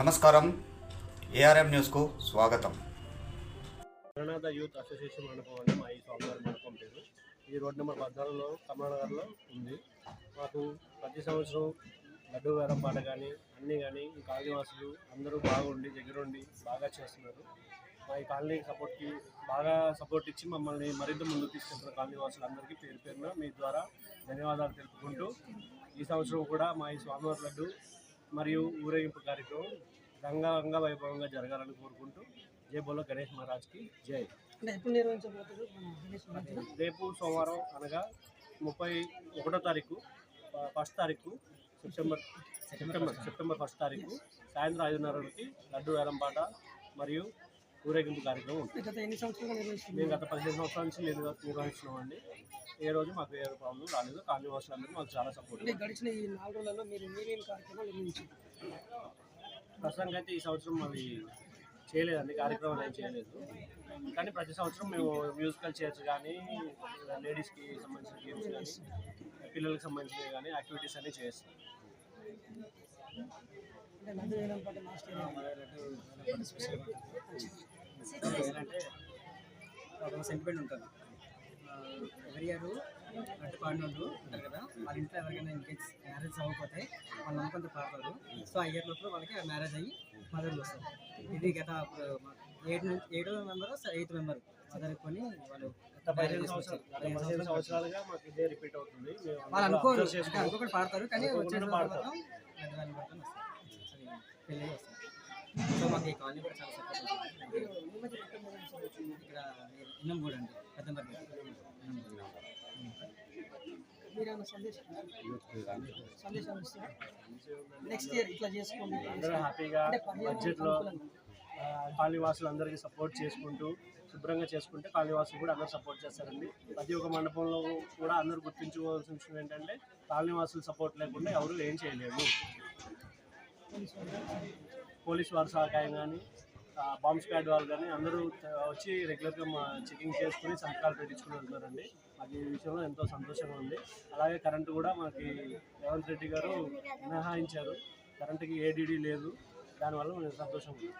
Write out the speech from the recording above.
నమస్కారం. ఏఆర్ఎం న్యూస్కు స్వాగతం. కమలనాథ యూత్ అసోసియేషన్ మండపం మా ఈ స్వామివారి మండపం పేరు. ఈ రోడ్ నెంబర్ పద్నాలుగులో కమలనగర్లో ఉంది. మాకు ప్రతి సంవత్సరం లడ్డు వేరం పాట కానీ అన్నీ కానీ ఈ కాలనీవాసులు అందరూ బాగుండి దగ్గరుండి బాగా చేస్తున్నారు. మా ఈ కాలనీ సపోర్ట్కి బాగా సపోర్ట్ ఇచ్చి మమ్మల్ని మరింత ముందుకు తీసుకెళ్తున్న కాలనీవాసులు అందరికీ పేరు పేరున మీ ద్వారా ధన్యవాదాలు తెలుపుకుంటూ ఈ సంవత్సరం కూడా మా ఈ స్వామివారి లడ్డు మరియు ఊరేగింపు కార్యక్రమం రంగరంగ వైభవంగా జరగాలని కోరుకుంటూ జై బోలో గణేష్ మహారాజ్కి జై? రేపు సోమవారం అనగా ముప్పై ఒకటో తారీఖు ఫస్ట్ తారీఖు సెప్టెంబర్ సెప్టెంబర్ సెప్టెంబర్ ఫస్ట్ తారీఖు సాయంత్రం ఐదున్నరకి లడ్డు వేలంపాట మరియు ఊరేగింపు కార్యక్రమం ఉంటుంది. మేము గత పదిహేను సంవత్సరాల నుంచి నిర్వ- నిర్వహిస్తున్నామండి. ఏ రోజు మాకు ఏ ప్రాబ్లం రాలేదు. కాలనీ వాసులందరూ మాకు చాలా సపోర్ట్ గడిచిన ఈ నాలుగు రోజులలో మీరు కార్యక్రమాలు ప్రస్తుతానికి అయితే ఈ సంవత్సరం అవి చేయలేదండి. కార్యక్రమాలు ఏం చేయలేదు. కానీ ప్రతి సంవత్సరం మేము మ్యూజికల్ చైర్స్ కానీ లేడీస్కి సంబంధించిన గేమ్స్ కానీ పిల్లలకి సంబంధించినవి కానీ యాక్టివిటీస్ అన్నీ చేస్తాం. అంటే ఏంటంటే ఒక సెంటిమెంట్ ఉంటుంది. ఎవరి ఇయర్ అట్టు పాడినోళ్ళు ఉంటారు కదా వాళ్ళ ఇంట్లో ఎవరికైనా ఇన్కేస్ మ్యారేజ్ అవ్వకపోతే వాళ్ళ నమ్మకంతో పాడతారు. సో ఆ ఇయర్ లోపల వాళ్ళకి మ్యారేజ్ అయ్యి మదర్లు వస్తారు. ఇది గత నుంచి ఏడో మెంబర్ ఎయిత్ మెంబర్ మదర్ కొని వాళ్ళు వాళ్ళు అనుకోరు. అనుకోకుండా పాడతారు కానీ అనుకోకుండా వచ్చే పాడతారు. మాత్రం వస్తారు. పెళ్ళి వస్తారు. సో మాకు ఈ కాలనీ కూడా చాలా సపోర్ట్ ఇక్కడ ఇన్నం కూడా అండి పెద్ద మీరేమైనా సందేశం సందేశం నెక్స్ట్ ఇయర్ ఇట్లా చేసుకోండి. అందరూ హ్యాపీగా బడ్జెట్లో అందరికీ సపోర్ట్ చేసుకుంటూ శుభ్రంగా చేసుకుంటే కాలనీవాసులు కూడా అందరూ సపోర్ట్ చేస్తారండి. ప్రతి ఒక్క మండపంలో కూడా అందరూ గుర్తించుకోవాల్సిన విషయం ఏంటంటే కాలనీవాసులు సపోర్ట్ లేకుండా ఎవరు ఏం చేయలేము. పోలీస్ వారి. సహకారం కానీ బాంబ్ స్క్వాడ్ వాళ్ళు కానీ అందరూ వచ్చి రెగ్యులర్గా మా చెకింగ్ చేసుకుని సంతకాలు పెట్టించుకుని వెళ్తున్నారండి. మాకు ఈ విషయంలో ఎంతో సంతోషంగా ఉంది. అలాగే కరెంటు కూడా మాకు రేవంత్ రెడ్డి గారు మినహాయించారు. కరెంటుకి ఏడీడీ లేదు. దానివల్ల మేము సంతోషం ఉంది.